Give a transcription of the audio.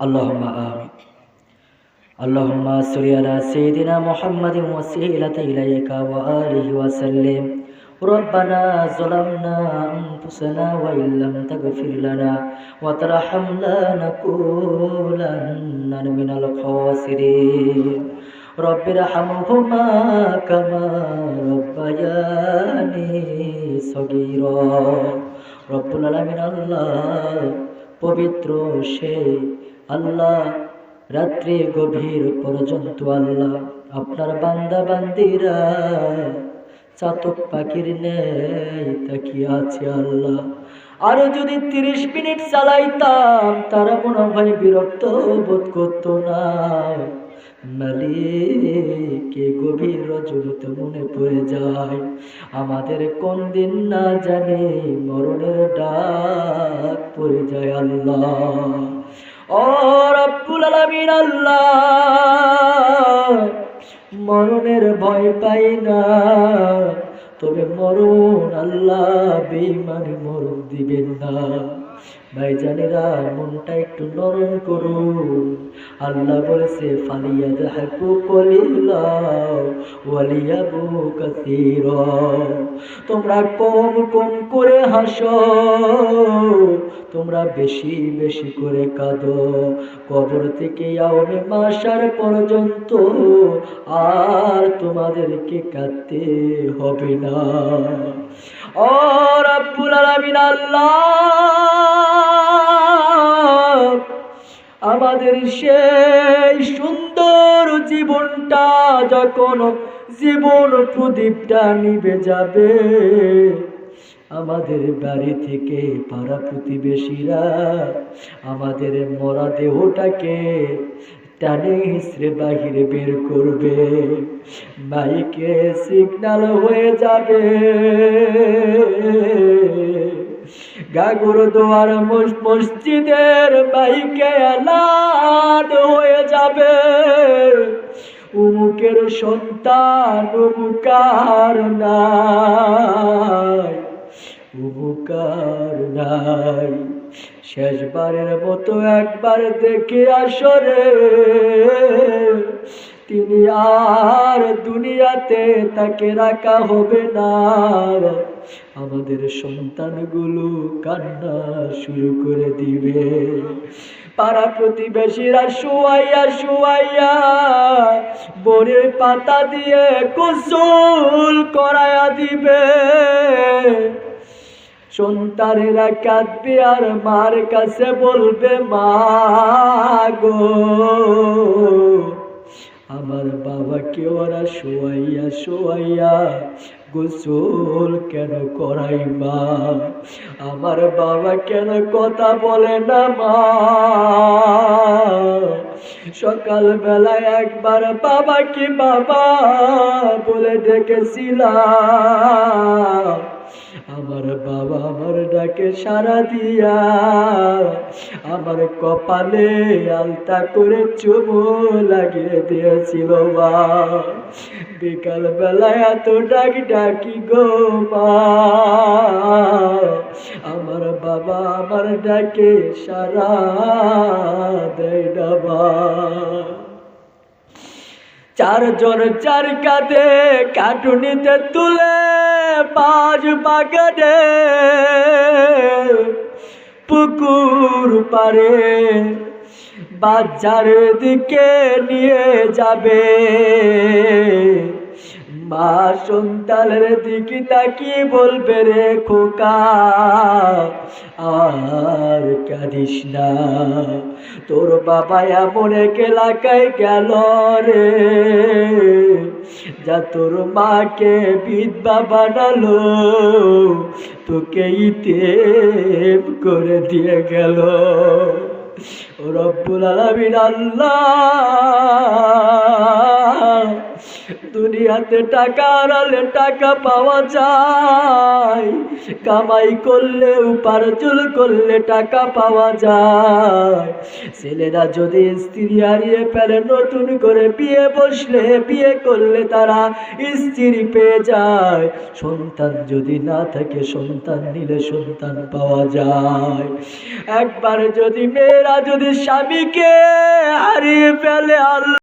اللهم آمين اللهم صل على سيدنا محمد وسيلة إليك وآله وسلم ربنا ظلمنا أنفسنا وإن لم تغفر لنا وترحمنا لنكونن من الخاسرين رب ارحمهما كما ربياني صغيرا رب العالمين الله পবিত্র সে আল্লাহ, রাত্রি গভীর পর্যন্ত আল্লাহ, আপনার বান্দা বান্দিরা, চাতক পাখির নেই তাকিয়ে আছে আল্লাহ। আরও যদি তিরিশ মিনিট চালাইতাম, তারা মনে হয় বিরক্ত বোধ করতো না। মালিকে গভীর রজনীতে মনে পড়ে যায়, আমাদের কোন দিন না জানি মরণের ডাক পড়ে যায় আল্লাহ। ও মরণের ভয় পাই না। তবে মরণ আল্লাহ বেইমানি মরণ দিবেন না। ভাইজানেরা মনটা একটু নরম করুন। আল্লাহ বলেছে ফালিয়া যাহাকু কলিলা ওয়ালিয়াবু তোমরা কম কম করে হাসো, তোমরা বেশি বেশি করে কাঁদো। কবর থেকে আওমে মাসার পর্যন্ত আর তোমাদেরকে কাঁদতে হবে না। ও রাব্বুল আলামিন, আল্লাহ! আমাদের সেই সুন্দর জীবনটা যখন জীবন প্রদীপটা নিভে যাবে, আমাদের বাড়ি থেকে পাড়া প্রতিবেশীরা আমাদের মরা দেহটাকে টানে হিসড়ে বাহিরে বের করবে। মাইকে সিগনাল হয়ে যাবে। গাগুর দোয়ার মসজিদের মাইকে এলান হয়ে যাবে। উমুকের সন্তান উমুকার নাই উমুকার নাই। শেষবারের মতো একবার দেখে আসরে। তিনি আর দুনিয়াতে তাকে রাখা হবে না। আমাদের সন্তানগুলো কান্না শুরু করে দিবে। পাড়া প্রতিবেশীরা শুয়াইয়া শুয়াইয়া বরের পাতা দিয়ে কুসুল করায়া দিবে। সন্তানেরা কাঁদবে আর মার কাছে বলবে, মা গো। আমার বাবা বাবাকে ওরা শোয়াইয়া শোয়াইয়া গোসল কেন করাই মা? আমার বাবা কেন কথা বলে না মা? সকাল বেলায় একবার বাবা কি বাবা বলে ডেকেছিলাম? আমার বাবা আমার ডাকে সারা দিয়া আমার কপালে আলতা করে চুমু লাগিয়ে দিয়েছিল মা বিকাল বেলায় এত ডাক ডাকি গো মা। আমার বাবা আমার ডাকে সারা দেয় মা। চারজন চার কাঁধে কাটুনিতে তুলে পাঁচ বাগানে পুকুর পারে বাজার দিকে নিয়ে যাবে। মা সন্তানের দিকে তাকিয়ে বলবে রে খোকা, আর কাঁদিস না। তোর বাবা এমন এক এলাকায় গেল রে, যা তোর মাকে বিধবা বানালো তোকে ইতেম করে দিয়ে গেল। রব্বুল আলামিন আল্লাহ দুনিয়াতে টাকা হারালে টাকা পাওয়া যায়। কামাই করলে, উপার্জন করলে টাকা পাওয়া যায়। ছেলেরা যদি স্ত্রী হারিয়ে ফেলে, নতুন করে বিয়ে বসলে, বিয়ে করলে তারা স্ত্রী পেয়ে যায়। সন্তান যদি না থাকে, সন্তান নিলে সন্তান পাওয়া যায়। একবার যদি মেয়েরা যদি স্বামীকে হারিয়ে ফেলে, আল্লাহ